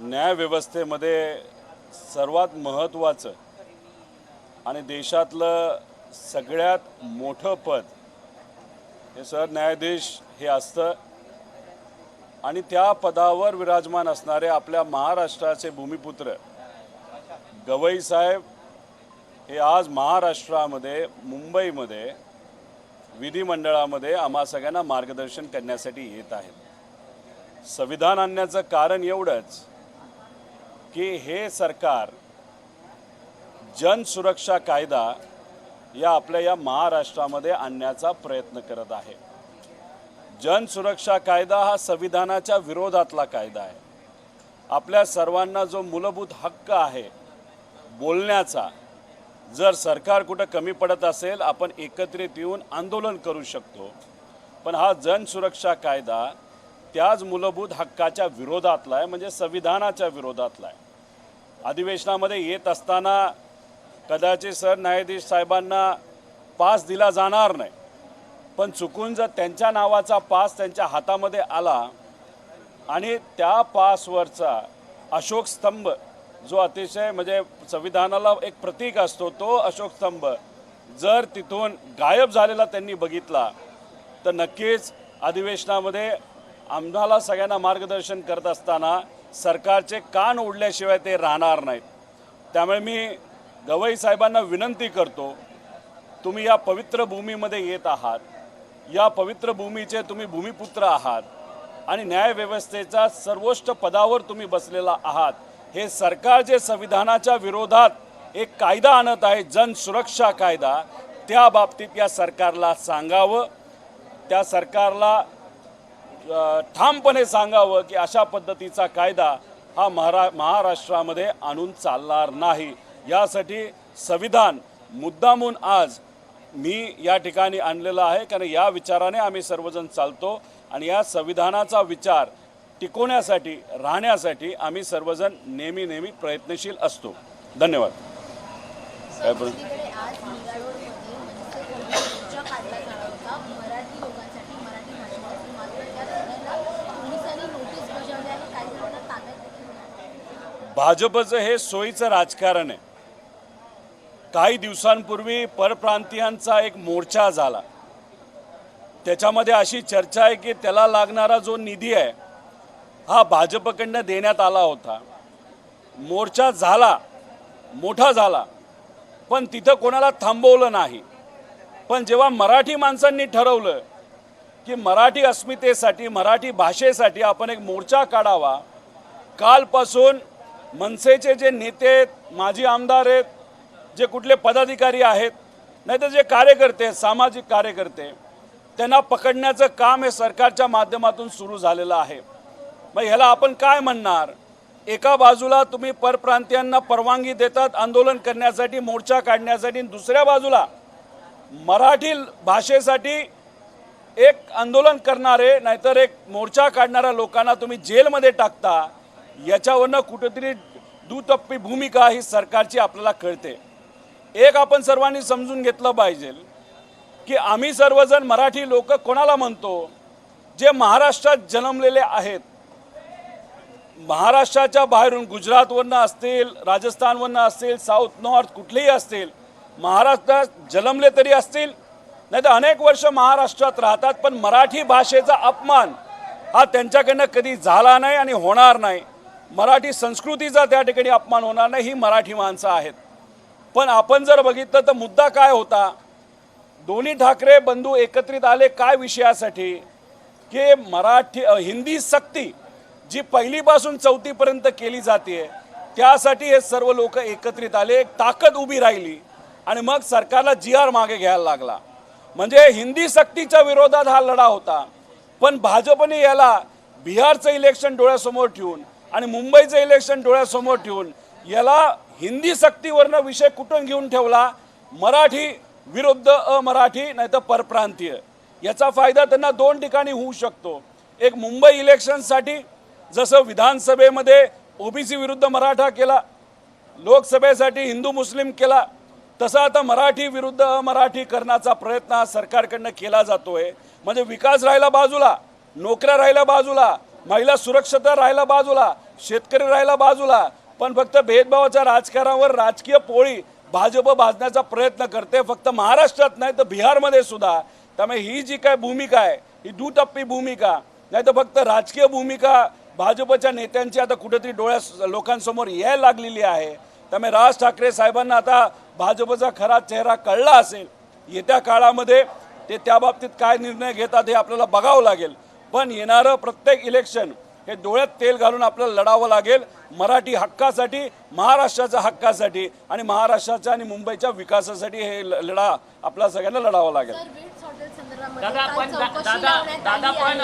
न्यायव्यवस्थेमध्ये सर्वात महत्त्वाचं आणि देशातलं सगळ्यात मोठं पद हे सरन्यायाधीश हे असतं. आणि त्या पदावर विराजमान असणारे आपल्या महाराष्ट्राचे भूमिपुत्र गवई साहेब हे आज महाराष्ट्रामध्ये मुंबईमध्ये विधिमंडळामध्ये आम्हा सगळ्यांना मार्गदर्शन करण्यासाठी येत आहेत. संविधान आणण्याचं कारण एवढंच की हे सरकार जनसुरक्षा कायदा या आपल्या या महाराष्ट्रामध्ये आणण्याचा प्रयत्न करत आहे. जनसुरक्षा कायदा हा संविधानाच्या विरोधातला कायदा आहे. आपल्या सर्वांना जो मूलभूत हक्क आहे बोलण्याचा जर सरकार कुठं कमी पडत असेल आपण एकत्रित येऊन आंदोलन करू शकतो. पण हा जनसुरक्षा कायदा त्याच मूलभूत हक्काच्या विरोधातला आहे म्हणजे संविधानाच्या विरोधातला आहे. अधिवेशनामध्ये येत असताना कदाचित सरन्यायाधीश साहेबांना पास दिला जाणार नाही. पण चुकून जर त्यांच्या नावाचा पास त्यांच्या हातामध्ये आला आणि त्या पासवरचा अशोक स्तंभ जो अतिशय म्हणजे संविधानाला एक प्रतीक असतो तो अशोक स्तंभ जर तिथून गायब झालेला त्यांनी बघितला तर नक्कीच अधिवेशनामध्ये आम्हाला सगळ्यांना मार्गदर्शन करत असताना सरकारचे कान उडल्याशिवाय ते राहणार नाहीत. त्यामुळे मी गवई साहेबांना विनंती करतो तुम्ही या पवित्र भूमीमध्ये येत आहात. या पवित्र भूमीचे तुम्ही भूमिपुत्र आहात आणि न्यायव्यवस्थेचा सर्वोच्च पदावर तुम्ही बसलेला आहात. हे सरकार जे संविधानाच्या विरोधात एक कायदा आणत आहे जनसुरक्षा कायदा त्या बाबतीत या सरकारला सांगावं. त्या सरकारला ठामपणे सांगावं की अशा पद्धतीचा कायदा हा महारा महाराष्ट्रामध्ये आणून चालणार नाही. यासाठी संविधान मुद्दामून आज मी या ठिकाणी आणलेलं आहे. कारण या विचाराने आम्ही सर्वजण चालतो आणि या संविधानाचा विचार टिकवण्यासाठी राहण्यासाठी आम्ही सर्वजण नेहमी नेहमी प्रयत्नशील असतो. धन्यवाद. काय बोल- दुसरीकडे आज निगाडोळमध्ये मनसेकडून मोर्चा काढला जाणार होता मराठी लोकांसाठी मराठी भाषेसाठी मात्र त्या सगळ्यांना पोलिसांनी नोटीस बजावली आहे काही जणांना ताब्यात देखील घेतलं. भाजपचं हे सोयीचं राजकारण आहे. काही दिवसांपूर्वी परप्रांतीयांचा एक मोर्चा झाला. त्याच्यामध्ये अशी चर्चा आहे की त्याला लागणारा जो निधी आहे हा भाजपकडनं देण्यात आला होता. मोर्चा झाला मोठा झाला पण तिथं कोणाला थांबवलं नाही. पण जेव्हा मराठी माणसांनी ठरवलं की मराठी अस्मितेसाठी मराठी भाषेसाठी आपण एक मोर्चा काढावा कालपासून मनसेचे जे नेते आहेत माजी आमदार आहेत जे कुठले पदाधिकारी आहेत नाहीतर जे कार्यकर्ते सामाजिक कार्यकर्ते त्यांना पकडण्याचं काम हे सरकारच्या माध्यमातून सुरू झालेलं आहे. मग ह्याला आपण काय म्हणणार? एका बाजूला तुम्ही परप्रांतीयांना परवानगी देतात आंदोलन करण्यासाठी मोर्चा काढण्यासाठी आणि दुसऱ्या बाजूला मराठी भाषेसाठी एक आंदोलन करणारे नाहीतर एक मोर्चा काढणाऱ्या लोकांना तुम्ही जेलमध्ये टाकता याच्यावरनं कुठेतरी दुतप्पी भूमिका ही सरकारची आपल्याला कळते. एक आपण सर्वांनी समजून घेतलं पाहिजे की आम्ही सर्वजण मराठी लोक कोणाला म्हणतो? जे महाराष्ट्रात जन्मलेले आहेत. महाराष्ट्राच्या बाहेरून गुजरातवरनं असतील राजस्थानवरनं असतील साऊथ नॉर्थ कुठलेही असतील महाराष्ट्रात जन्मले तरी असतील. नाही तर अनेक वर्ष महाराष्ट्रात राहतात पण मराठी भाषेचा अपमान हा त्यांच्याकडनं कधी झाला नाही आणि होणार नाही. मराठी संस्कृतीचा त्या ठिकाणी अपमान होणार नाही ही मराठी माणसं आहेत. पण आपण जर बघितलं तर मुद्दा काय होता? दोन्ही ठाकरे बंधू एकत्रित आले काय विषयासाठी? की मराठी हिंदी सक्ती जी पहिलीपासून चौथीपर्यंत केली जाते त्यासाठी हे सर्व लोक एकत्रित आले एक ताकद उभी राहिली आणि मग सरकारला जी आर मागे घ्यायला लागला. म्हणजे हिंदी सक्तीच्या विरोधात हा लढा होता. पण भाजपने याला बिहारचं इलेक्शन डोळ्यासमोर ठेवून आणि मुंबईचं इलेक्शन डोळ्यासमोर ठेवून याला हिंदी सक्तीवरनं विषय कुठून घेऊन ठेवला? मराठी विरुद्ध अमराठी नाही तर परप्रांतीय. याचा फायदा त्यांना दोन ठिकाणी होऊ शकतो. एक मुंबई इलेक्शनसाठी जसं विधानसभेमध्ये ओबीसी विरुद्ध मराठा केला लोकसभेसाठी हिंदू मुस्लिम केला तसा आता मराठी विरुद्ध अमराठी करण्याचा प्रयत्न हा सरकारकडनं केला जातोय. म्हणजे विकास राहिला बाजूला नोकऱ्या राहिल्या बाजूला महिला सुरक्षता राहिला बाजूला शेतकरी राहिला बाजूला पण फक्त भेदभावाच्या राजकारणावर राजकीय पोळी भाजप भाजण्याचा प्रयत्न करते. फक्त महाराष्ट्रात नाही तर बिहारमध्ये सुद्धा. त्यामुळे ही जी काय भूमिका आहे ही दुटप्पी भूमिका नाही तर फक्त राजकीय भूमिका भाजपच्या नेत्यांची आता कुठेतरी डोळ्या लोकांसमोर यायला लागलेली आहे. त्यामुळे राज ठाकरे साहेबांना आता भाजपचा खरा चेहरा कळला असेल. येत्या काळामध्ये ते त्या बाबतीत काय निर्णय घेतात हे आपल्याला बघावं लागेल. पण येणारं प्रत्येक इलेक्शन हे डोळ्यात तेल घालून आपल्याला लढावं लागेल. मराठी हक्कासाठी महाराष्ट्राच्या हक्कासाठी आणि महाराष्ट्राच्या आणि मुंबईच्या विकासासाठी हे ल- लढा आपल्या सगळ्यांना लढावं लागेल. दादा पण दादा दादा पण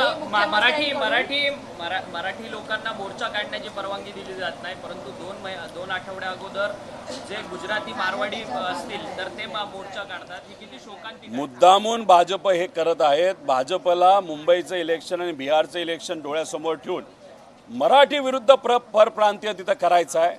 मराठी मराठी मरा- मराठी लोकांना मोर्चा काढण्याची परवानगी दिली जात नाही परंतु दोन मै दोन आठवड्या अगोदर जे गुजराती मारवाडी असतील तर ते मा- मोर्चा काढतात. ही किती शोकांतिक आहे. मुद्दामून भाजप हे करत आहेत. भाजपला मुंबईचं इलेक्शन आणि बिहारचं इलेक्शन डोळ्यासमोर ठेवून मराठी विरुद्ध प्र परप्रांतीय तिथं करायचं आहे.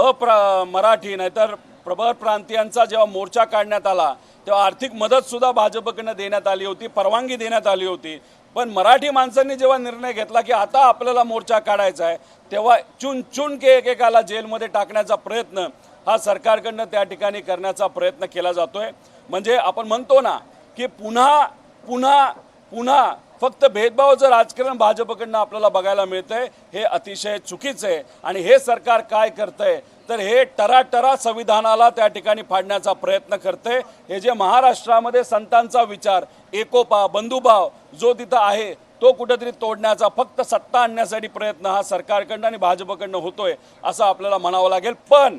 अप्र मराठी नाहीतर प्रबळ प्रांतीयांचा जेव्हा मोर्चा काढण्यात आला तेव्हा आर्थिक मदतसुद्धा भाजपकडनं देण्यात आली होती परवानगी देण्यात आली होती. पण मराठी माणसांनी जेव्हा निर्णय घेतला की आता आपल्याला मोर्चा काढायचा आहे तेव्हा चुन चुन के एकेकाला जेलमध्ये टाकण्याचा प्रयत्न हा सरकारकडनं त्या ठिकाणी करण्याचा प्रयत्न केला जातोय. म्हणजे आपण म्हणतो ना की पुन्हा पुन्हा पुन्हा फक्त भेदभावाचं राजकारण भाजपकडनं आपल्याला बघायला मिळतंय हे अतिशय चुकीचं आहे. आणि हे सरकार काय करतंय? तर हे टराटरा संविधानाला त्या ठिकाणी फाडण्याचा प्रयत्न करते हे जे महाराष्ट्रामध्ये संतांचा विचार एकोपा बंधुभाव जो तिथं आहे तो कुठेतरी तोडण्याचा फक्त सत्ता आणण्यासाठी प्रयत्न हा सरकारकडनं आणि भाजपकडनं होतोय असं आपल्याला म्हणावं लागेल. पण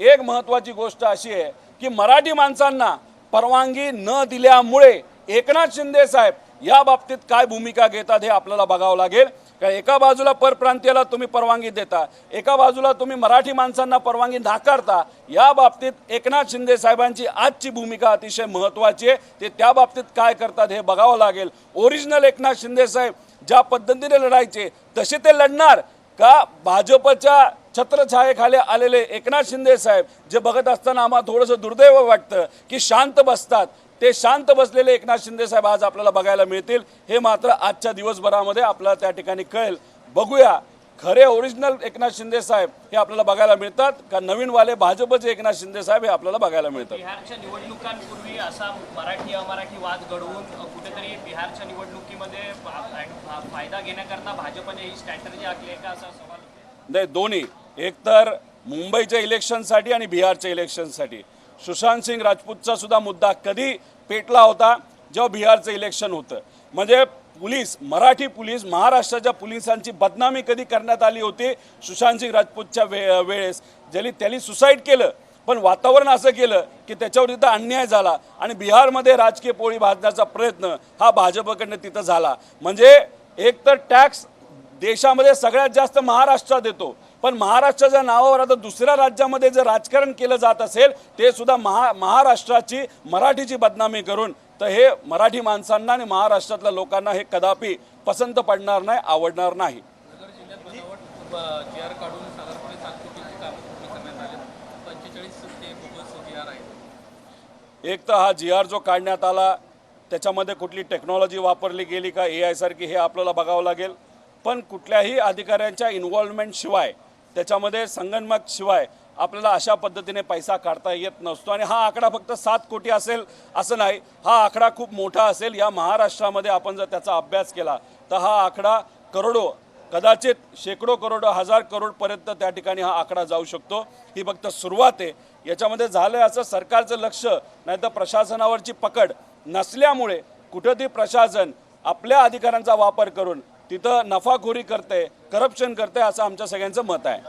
एक महत्वाची गोष्ट अशी आहे की मराठी माणसांना परवानगी न दिल्यामुळे एकनाथ शिंदे साहेब या बाबतीत काय भूमिका घेतात हे आपल्याला बघावं लागेल. कारण एका बाजूला परप्रांतीयाला तुम्ही परवानगी देता एका बाजूला तुम्ही मराठी माणसांना परवानगी नाकारता या बाबतीत एकनाथ शिंदे साहेबांची आजची भूमिका अतिशय महत्वाची आहे. ते त्या बाबतीत काय करतात हे बघावं लागेल. ओरिजिनल एकनाथ शिंदे साहेब ज्या पद्धतीने लढायचे तसे ते लढणार का भाजपच्या छत्रछायेखाली आलेले एकनाथ शिंदे साहेब जे बघत असताना आम्हाला थोडंसं दुर्दैव वाटतं की शांत बसतात ते शांत बसलेले एकनाथ शिंदे साहेब आज आपल्याला बघायला मिळतील. हे मात्र आजच्या दिवसभरामध्ये आपल्याला त्या ठिकाणी कळेल. बघूया खरे ओरिजिनल एकनाथ शिंदे साहेब हे आपल्याला बघायला मिळतात का नवीनवाले भाजपचे एकनाथ शिंदे साहेब हे आपल्याला बघायला मिळतात? बिहारच्या निवडणुकांपूर्वी असा मराठी अमराठी वाद घडवून कुठेतरी बिहारच्या निवडणुकीमध्ये फायदा घेण्याकरता भाजपने ही स्ट्रॅटर्जी आखली का असा सवाल नाही दोन्ही. एक तर मुंबईच्या इलेक्शनसाठी आणि बिहारच्या इलेक्शनसाठी सुशांत सिंग राजपूतचा सुद्धा मुद्दा कधी पेटला होता जेव्हा बिहारचं इलेक्शन होतं. म्हणजे पोलीस मराठी पोलीस महाराष्ट्राच्या पोलिसांची बदनामी कधी करण्यात आली होती सुशांत सिंग राजपूतच्या वे वेळेस. ज्यांनी त्यांनी सुसाईड केलं पण वातावरण असं केलं की त्याच्यावर तिथं अन्याय झाला आणि बिहारमध्ये राजकीय पोळी भाजण्याचा प्रयत्न हा भाजपकडनं तिथं झाला. म्हणजे एक तर टॅक्स देशामध्ये सगळ्यात जास्त महाराष्ट्रात येतो पण महाराष्ट्राच्या नावावर आता दुसऱ्या राज्यामध्ये जर राजकारण केलं जात असेल ते सुद्धा महा महाराष्ट्राची मराठीची बदनामी करून. तर हे मराठी माणसांना आणि महाराष्ट्रातल्या लोकांना हे कदापि पसंत पडणार नाही आवडणार नाही. एक तर हा जी आर जो काढण्यात आला त्याच्यामध्ये कुठली टेक्नॉलॉजी वापरली गेली का ए आय सारखी हे आपल्याला बघावं लागेल. पण कुठल्याही अधिकाऱ्यांच्या इन्व्हॉल्वमेंट शिवाय त्याच्यामध्ये संगणमत शिवाय आपल्याला अशा पद्धतीने पैसा काढता येत नसतो. आणि हा आकडा फक्त सात कोटी असेल असं नाही हा आकडा खूप मोठा असेल. या महाराष्ट्रामध्ये आपण जर त्याचा अभ्यास केला तर हा आकडा करोडो कदाचित शेकडो करोड हजार करोडपर्यंत त्या ठिकाणी हा आकडा जाऊ शकतो. ही फक्त सुरुवात आहे. याच्यामध्ये झालं असं सरकारचं लक्ष नाही तर प्रशासनावरची पकड नसल्यामुळे कुठं ती प्रशासन आपल्या अधिकारांचा वापर करून तिथं नफाखोरी करते करप्शन करते असं आमच्या सगळ्यांचं मत आहे.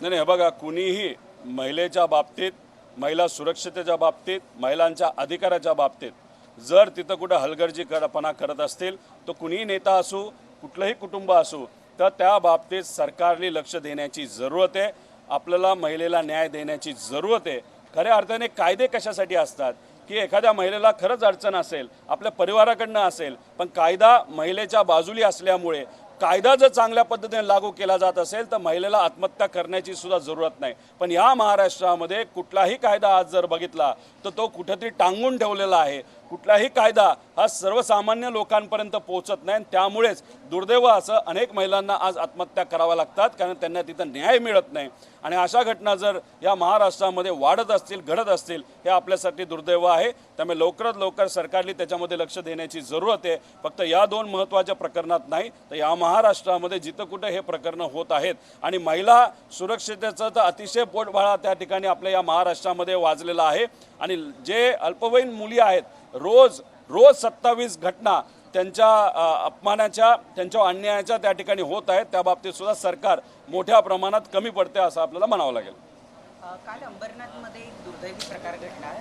नाही नाही हे बघा कुणीही महिलेच्या बाबतीत महिला सुरक्षतेच्या बाबतीत महिलांच्या अधिकाराच्या बाबतीत जर तिथं कुठं हलगर्जीपणा करत असतील तो कुणीही नेता असू कुठलंही कुटुंब असू तर त्या बाबतीत सरकारने लक्ष देण्याची जरूरत आहे. आपल्याला महिलेला न्याय देण्याची जरूरत आहे. खऱ्या अर्थाने कायदे कशासाठी असतात? की एखाद्या महिलेला खरंच अडचण असेल आपल्या परिवाराकडनं असेल पण कायदा महिलेच्या बाजूली असल्यामुळे कायदा जर चांगल्या पद्धतीने लागू केला जात असेल तर महिलेला आत्महत्या करण्याची सुद्धा जरूरत नाही. पण या महाराष्ट्रामध्ये कुठलाही कायदा आज जर बघितला तर तो कुठेतरी टांगून ठेवलेला आहे. कुठलाही कायदा हा सर्वसामान्य लोकांपर्यंत पोहोचत नाही. आणि त्यामुळेच दुर्दैव असं अनेक महिलांना आज आत्महत्या कराव्या लागतात कारण त्यांना तिथं न्याय मिळत नाही. आणि अशा घटना जर या महाराष्ट्रामध्ये वाढत असतील घडत असतील हे आपल्यासाठी दुर्दैव आहे. त्यामुळे लवकरात लवकर सरकारने त्याच्यामध्ये लक्ष देण्याची जरूरत आहे. फक्त या दोन महत्त्वाच्या प्रकरणात नाही तर या महाराष्ट्रामध्ये जिथं कुठं हे प्रकरणं होत आहेत. आणि महिला सुरक्षितेचं तर अतिशय पोटभाळा त्या ठिकाणी आपल्या या महाराष्ट्रामध्ये वाजलेला आहे. आणि जे अल्पवयीन मुली आहेत रोज रोज सत्तावीस घटना त्यांच्या अपमानाच्या त्यांच्या अन्यायाच्या त्या ठिकाणी होत आहेत. त्या बाबतीत सुद्धा सरकार मोठ्या प्रमाणात कमी पडते असं आपल्याला म्हणावं लागेल. काल अंबरनाथमध्ये एक दुर्दैवी प्रकार घडला.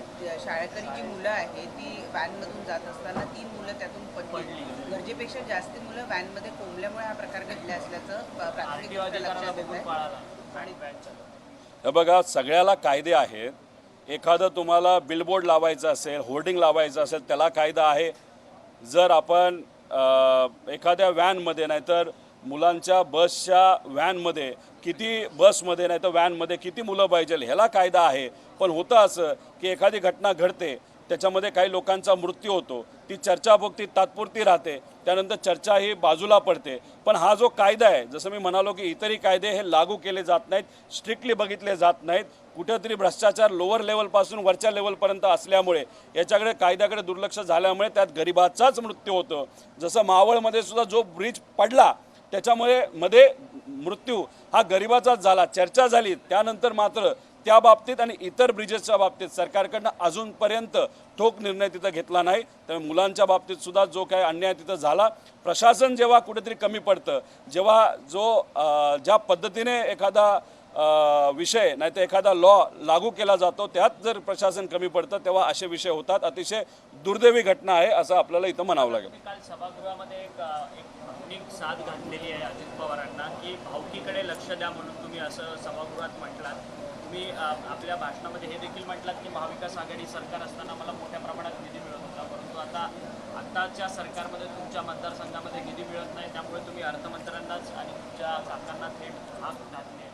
शाळकरी जी मुलं आहेत ती व्हॅनमधून जात असताना तीन मुलं त्यातून पडली. गरजेपेक्षा जास्त मुलं व्हॅनमध्ये कोंबल्यामुळे हा प्रकार घडला असल्याचं प्राथमिक लक्षात येत आणि हे बघा सगळ्याला कायदे आहेत. एखादं तुम्हाला बिलबोर्ड लावायचं असेल होर्डिंग लावायचं असेल त्याला कायदा आहे. जर आपण एखाद्या व्हॅनमध्ये नाहीतर मुलांच्या बसच्या व्हॅनमध्ये किती बसमध्ये नाही तर व्हॅनमध्ये किती मुलं पाहिजे ह्याला कायदा आहे. पण होतं असं की एखादी घटना घडते त्याच्यामध्ये काही लोकांचा मृत्यू होतो ती चर्चा तात्पुरती राहते त्यानंतर चर्चा ही बाजूला पडते. पण हा जो कायदा आहे जसं मी म्हणालो की इतरही कायदे हे लागू केले जात नाहीत स्ट्रिक्टली बघितले जात नाहीत कुठेतरी भ्रष्टाचार लोअर लेवलपासून वरच्या लेवलपर्यंत असल्यामुळे याच्याकडे कायद्याकडे दुर्लक्ष झाल्यामुळे त्यात गरिबाचाच मृत्यू होतो. जसं मावळमध्ये सुद्धा जो ब्रिज पडला त्याच्यामुळे मध्ये मृत्यू हा गरिबाचाच झाला चर्चा झाली. त्यानंतर मात्र त्या बाबतीत आणि इतर ब्रिजेसच्या बाबतीत सरकारकडनं अजूनपर्यंत ठोक निर्णय तिथं घेतला नाही. तर मुलांच्या बाबतीत सुद्धा जो काही अन्याय तिथं झाला प्रशासन जेव्हा कुठेतरी कमी पडतं जेव्हा जो ज्या पद्धतीने एखादा विषय नाहीतर एखादा लॉ लागू केला जातो त्यात जर प्रशासन कमी पडतं तेव्हा असे विषय होतात. अतिशय दुर्दैवी घटना आहे असं आपल्याला इथं म्हणावं लागेल. काल सभागृहामध्ये एक एक साथ घातलेली आहे अजित पवारांना की भावकीकडे लक्ष द्या म्हणून तुम्ही असं सभागृहात म्हटलात. तुम्ही आपल्या भाषणामध्ये हे देखील म्हटलात की महाविकास आघाडी सरकार असताना मला मोठ्या प्रमाणात निधी मिळत होता. परंतु आता आत्ताच्या सरकारमध्ये तुमच्या मतदारसंघामध्ये निधी मिळत नाही त्यामुळे तुम्ही अर्थमंत्र्यांनाच आणि तुमच्या सरकारना थेट हात घातले.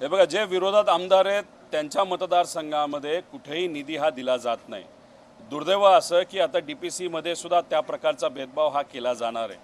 हे बघा जे विरोधात आमदार आहेत त्यांच्या मतदारसंघामध्ये कुठेही निधी हा दिला जात नाही. दुर्दैव असं की आता डी पी सीमध्ये सुद्धा त्या प्रकारचा भेदभाव हा केला जाणार आहे.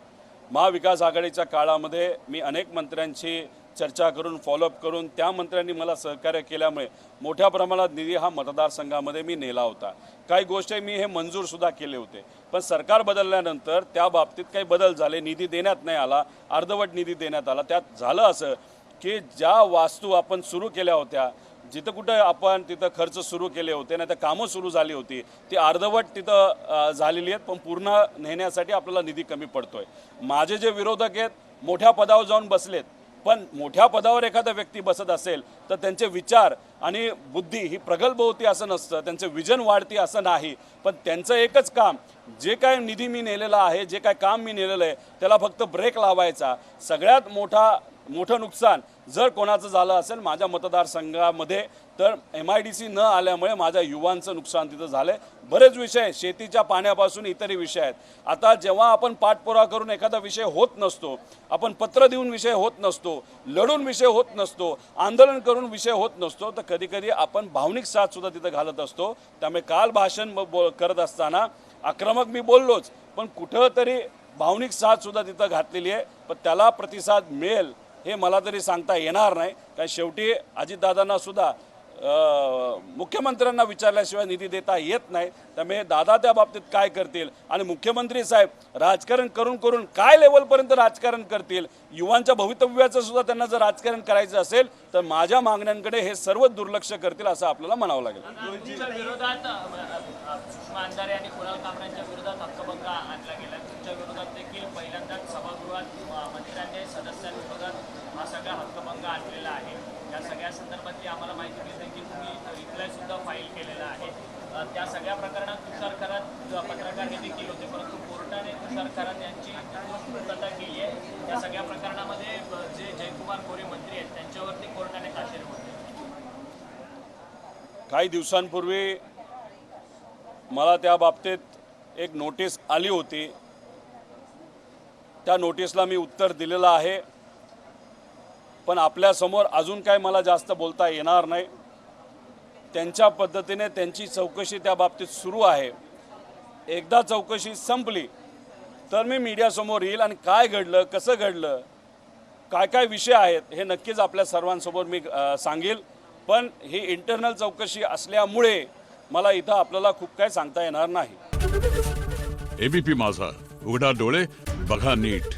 महाविकास आघाडीच्या काळामध्ये मी अनेक मंत्र्यांची चर्चा करून फॉलोअप करून त्या मंत्र्यांनी मला सहकार्य केल्यामुळे मोठ्या प्रमाणात निधी हा मतदारसंघामध्ये मी नेला होता. काही गोष्टी मी हे मंजूरसुद्धा केले होते. पण सरकार बदलल्यानंतर त्या बाबतीत काही बदल झाले. निधी देण्यात नाही आला. अर्धवट निधी देण्यात आला. त्यात झालं असं की ज्या वास्तू आपण सुरू केल्या होत्या जिथं कुठं आपण तिथं खर्च सुरू केले होते नाही तर कामं सुरू झाली होती ती अर्धवट तिथं झालेली आहेत पण पूर्ण नेण्यासाठी आपल्याला निधी कमी पडतोय. माझे जे विरोधक आहेत मोठ्या पदावर जाऊन बसलेत. पण मोठ्या पदावर एखादा व्यक्ती बसत असेल तर त्यांचे विचार आणि बुद्धी ही प्रगल्भ होती असं नसतं त्यांचं विजन वाढती असं नाही. पण त्यांचं एकच काम जे काय निधी मी नेलेला आहे जे काय काम मी नेलेलं आहे त्याला फक्त ब्रेक लावायचा. सगळ्यात मोठा मोठं नुकसान जर कोणाचं झालं असेल माझ्या मतदारसंघामध्ये तर एम आय डी सी न आल्यामुळे माझ्या युवांचं नुकसान तिथं झालं आहे बरेच विषय शेतीच्या पाण्यापासून इतरही विषय आहेत. आता जेव्हा आपण पाठपुरावा करून एखादा विषय होत नसतो आपण पत्र देऊन विषय होत नसतो लढून विषय होत नसतो आंदोलन करून विषय होत नसतो तर कधीकधी आपण भावनिक साथसुद्धा तिथं घालत असतो. त्यामुळे काल भाषण बो- करत असताना आक्रमक मी बोललोच पण कुठं तरी भावनिक साथसुद्धा तिथं घातलेली आहे. पण त्याला प्रतिसाद मिळेल हे मला तरी सांगता येणार नाही. कारण शेवटी अजितदादांना सुद्धा मुख्यमंत्र्यांना विचारल्याशिवाय निधी देता येत नाही. त्यामुळे दादा त्या बाबतीत काय करतील? आणि मुख्यमंत्री साहेब राजकारण करून करून काय लेवलपर्यंत राजकारण करतील? युवांच्या भवितव्याचं सुद्धा त्यांना जर राजकारण करायचं असेल तर माझ्या मागण्यांकडे हे सर्व दुर्लक्ष करतील असं आपल्याला म्हणावं लागेल. तुमच्या विरोधात अ, अ, सुषमा अंधारे आणि कुणाल कामरांच्या विरोधात हक्कभंग आणला गेला तुमच्या विरोधात देखील पहिल्यांदाच सभागृहात अ, मंत्र्यांनी सदस्यांविरोधात हा सगळा हक्कभंग आणलेला आहे या सगळ्या संदर्भातली आम्हाला माहिती मिळते की तुम्ही रिप्लाय सुद्धा फाईल केलेला आहे. त्या सगळ्या प्रकरणात तुषार खरात पत्रकार हे देखील होते परंतु कोर्टाने तुषार खरात यांची पूर्तता केली आहे. त्या सगळ्या प्रकरणामध्ये जे जयकुमार कोरे मंत्री आहेत त्यांच्यावरती कोर्टाने ताशेर होते काही दिवसांपूर्वी मला त्या बाबतीत एक नोटीस आली होती. त्या नोटीसला मी उत्तर दिलेलं आहे. पण आपल्यासमोर अजून काय मला जास्त बोलता येणार नाही. त्यांच्या पद्धतीने त्यांची चौकशी त्या बाबतीत सुरू आहे. एकदा चौकशी संपली तर मी मीडियासमोर येईल आणि काय घडलं कसं घडलं काय काय विषय आहेत हे नक्कीच आपल्या सर्वांसमोर मी सांगेल. पण ही इंटरनल चौकशी असल्यामुळे मला इथं आपल्याला खूप काय सांगता येणार नाही. एबीपी माझा. उघडा डोळे बघा नीट.